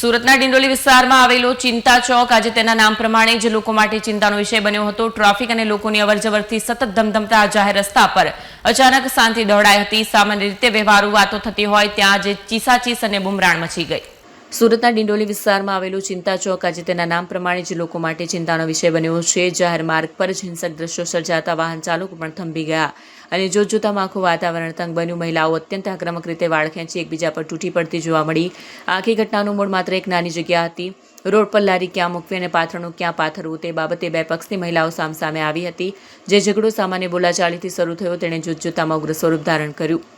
સુરતના ડિંડોલી વિસ્તારમાં આવેલો ચિંતા ચોક આજે તેના નામ પ્રમાણે જ લોકો માટે ચિંતાનો વિષય બન્યો હતો. ટ્રાફિક અને લોકોની અવરજવરથી સતત ધમધમતા જાહેર રસ્તા પર અચાનક શાંતિ દોડાઈ હતી. સામાન્ય રીતે વ્યવહારુ વાતો થતી હોય ત્યાં આજે ચીસાચીસ અને બુમરાણ મચી ગઈ. સુરતના ડિંડોલી વિસ્તારમાં આવેલું ચિંતા ચોક આજે તેના નામ પ્રમાણે જ લોકો માટે ચિંતાનો વિષય બન્યો છે. જાહેર માર્ગ પર જ હિંસક દ્રશ્યો સર્જાતા વાહન ચાલકો પણ થંભી ગયા અને જોતજોતામાં આખું વાતાવરણ તંગ બન્યું. મહિલાઓ અત્યંત આક્રમક રીતે વાળ ખેંચી એકબીજા પર તૂટી પડતી જોવા મળી. આખી ઘટનાનું મૂળ માત્ર એક નાની જગ્યા હતી. રોડ પર લારી ક્યાં મૂકવી અને પાથરણું ક્યાં પાથરવું તે બાબતે બે પક્ષની મહિલાઓ સામસામે આવી હતી. જે ઝઘડો સામાન્ય બોલાચાલીથી શરૂ થયો, તેણે જોતજોતામાં ઉગ્ર સ્વરૂપ ધારણ કર્યું.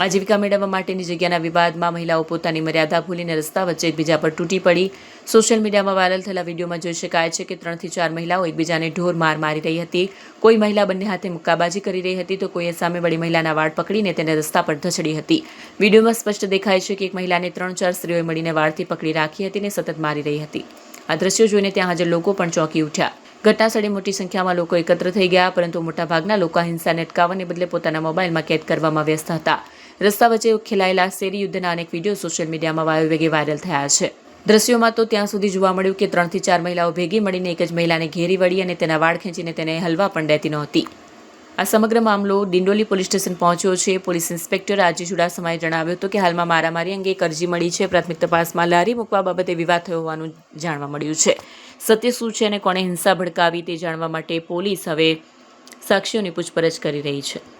આજીવિકા મેળવવા માટેની જગ્યાના વિવાદમાં મહિલાઓ પોતાની મર્યાદા ભૂલીને રસ્તા વચ્ચે એકબીજા પર તૂટી પડી. સોશિયલ મીડિયામાં વાયરલ થયેલા વિડીયોમાં જોઈ શકાય છે કે ત્રણથી ચાર મહિલાઓ એકબીજાને ઢોર માર મારી રહી હતી. કોઈ મહિલા બંને હાથે મુક્કાબાજી કરી રહી હતી તો કોઈએ સામે વળી મહિલાના વાળ પકડીને તેને રસ્તા પર ધસડી હતી. વિડીયોમાં સ્પષ્ટ દેખાય છે કે એક મહિલાને ત્રણ ચાર સ્ત્રીઓએ મળીને વાળથી પકડી રાખી હતી અને સતત મારી રહી હતી. આ દ્રશ્યો જોઈને ત્યાં હાજર લોકો પણ ચોંકી ઉઠ્યા. ઘટનાસ્થળે મોટી સંખ્યામાં લોકો એકત્ર થઈ ગયા, પરંતુ મોટાભાગના લોકો હિંસાને અટકાવવાને બદલે પોતાના મોબાઈલમાં કેદ કરવામાં વ્યસ્ત હતા. રસ્તા વચ્ચે ખેલાયેલા શેરી યુદ્ધના અનેક વીડિયો સોશિયલ મીડિયામાં વાયુવેગે વાયરલ થયા છે. દ્રશ્યોમાં તો ત્યાં સુધી જોવા મળ્યું કે ત્રણથી ચાર મહિલાઓ ભેગી મળીને એક જ મહિલાને ઘેરી વળી અને તેના વાળ ખેંચીને તેને હલવા પણ દેતી નહોતી. આ સમગ્ર મામલો ડિંડોલી પોલીસ સ્ટેશન પહોંચ્યો છે. પોલીસ ઇન્સ્પેક્ટર આજે ચુડાસમાએ જણાવ્યું હતું કે હાલમાં મારામારી અંગે એક અરજી મળી છે. પ્રાથમિક તપાસમાં લારી મૂકવા બાબતે વિવાદ થયો હોવાનું જાણવા મળ્યું છે. સત્ય શું છે અને કોણે હિંસા ભડકાવી તે જાણવા માટે પોલીસ હવે સાક્ષીઓની પૂછપરછ કરી રહી છે.